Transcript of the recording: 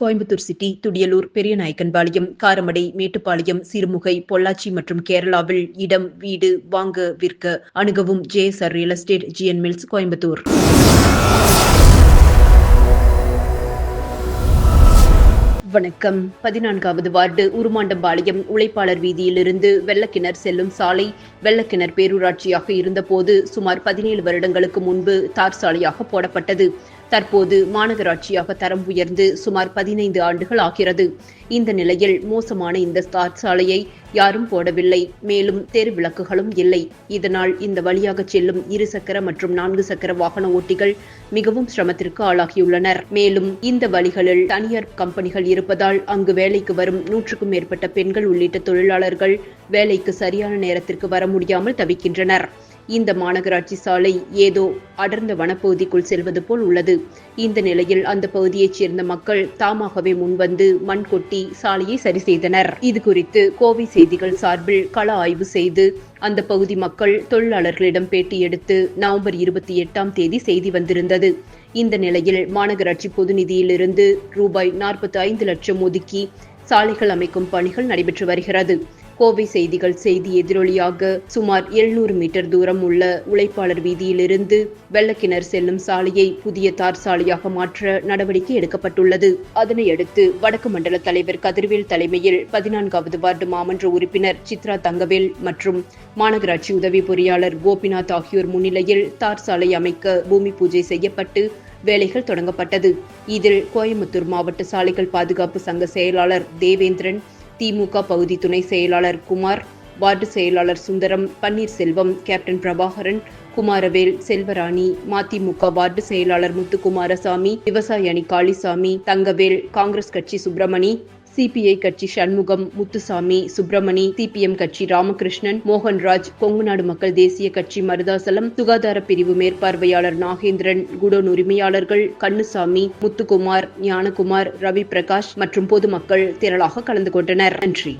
Coimbatore city Thudiyalur Periyanaickenpalayam Karamadai Mettupalayam Sirumugai Pollachi மற்றும் கேரளாவில் இடம் வீடு வாங்க விற்க அணுகவும் JSR real estate GN mills Coimbatore. வணக்கம். பதினான்காவது வார்டு உருமாண்டம்பாளையம் உழைப்பாளர் வீதியிலிருந்து வெள்ளக்கிணர் செல்லும் சாலை வெள்ளக்கிணர் பேரூராட்சியாக இருந்தபோது சுமார் பதினேழு வருடங்களுக்கு முன்பு தார் சாலையாக போடப்பட்டது. தற்போது மாநகராட்சியாக தரம் உயர்ந்து சுமார் பதினைந்து ஆண்டுகள் ஆகிறது. இந்த நிலையில் மோசமான இந்த ஸ்டார் சாலையை யாரும் போடவில்லை. மேலும் தெரு விளக்குகளும் இல்லை. இதனால் இந்த வழியாக செல்லும் இரு சக்கர மற்றும் நான்கு சக்கர வாகன ஓட்டிகள் மிகவும் சிரமத்திற்கு ஆளாகியுள்ளனர். மேலும் இந்த வழிகளில் தனியார் கம்பெனிகள் இருப்பதால் அங்கு வேலைக்கு வரும் நூற்றுக்கும் மேற்பட்ட பெண்கள் உள்ளிட்ட தொழிலாளர்கள் வேலைக்கு சரியான நேரத்திற்கு வர முடியாமல் தவிக்கின்றனர். இந்த மாநகராட்சி சாலை ஏதோ அடர்ந்த வனப்பகுதிக்குள் செல்வது போல் உள்ளது. இந்த நிலையில் அந்த பகுதியைச் சேர்ந்த மக்கள் தாமாகவே முன்வந்து மண் கொட்டி சாலையை சரி செய்தனர். இது குறித்து கோவை செய்திகள் சார்பில் கள ஆய்வு செய்து அந்த பகுதி மக்கள் தொழிலாளர்களிடம் பேட்டி எடுத்து நவம்பர் இருபத்தி எட்டாம் தேதி செய்தி வந்திருந்தது. இந்த நிலையில் மாநகராட்சி பொது நிதியிலிருந்து ரூபாய் நாற்பத்தி ஐந்து லட்சம் ஒதுக்கி சாலைகள் அமைக்கும் பணிகள் நடைபெற்று வருகிறது. கோவை செய்திகள் செய்தி எதிரொலியாக சுமார் எழுநூறு மீட்டர் தூரம் உள்ள உழைப்பாளர் வீதியிலிருந்து வெள்ளக்கிணர் செல்லும் சாலையை புதிய தார் சாலையாக மாற்ற நடவடிக்கை எடுக்கப்பட்டுள்ளது. அதனையடுத்து வடக்கு மண்டல தலைவர் கதிர்வேல் தலைமையில் பதினான்காவது வார்டு மாமன்ற உறுப்பினர் சித்ரா தங்கவேல் மற்றும் மாநகராட்சி உதவி பொறியாளர் கோபிநாத் ஆகியோர் முன்னிலையில் தார் சாலை அமைக்க பூமி பூஜை செய்யப்பட்டு வேலைகள் தொடங்கப்பட்டது. இதில் கோயம்புத்தூர் மாவட்ட சாலைகள் பாதுகாப்பு சங்க செயலாளர் தேவேந்திரன் திமுக பகுதி துணை செயலாளர் குமார் வார்டு செயலாளர் சுந்தரம் பன்னீர்செல்வம் கேப்டன் பிரபாகரன் குமாரவேல் செல்வராணி மதிமுக வார்டு செயலாளர் முத்துக்குமாரசாமி விவசாய அணி காளிசாமி தங்கவேல் காங்கிரஸ் கட்சி சுப்பிரமணி சிபிஐ கட்சி சண்முகம் முத்துசாமி சுப்பிரமணி சிபிஎம் கட்சி ராமகிருஷ்ணன் மோகன்ராஜ் கொங்குநாடு மக்கள் தேசிய கட்சி மருதாசலம் சுகாதார பிரிவு மேற்பார்வையாளர் நாகேந்திரன் குடோன் உரிமையாளர்கள் கண்ணுசாமி முத்துக்குமார் ஞானகுமார் ரவி பிரகாஷ் மற்றும் பொதுமக்கள் திரளாக கலந்து கொண்டனர். நன்றி.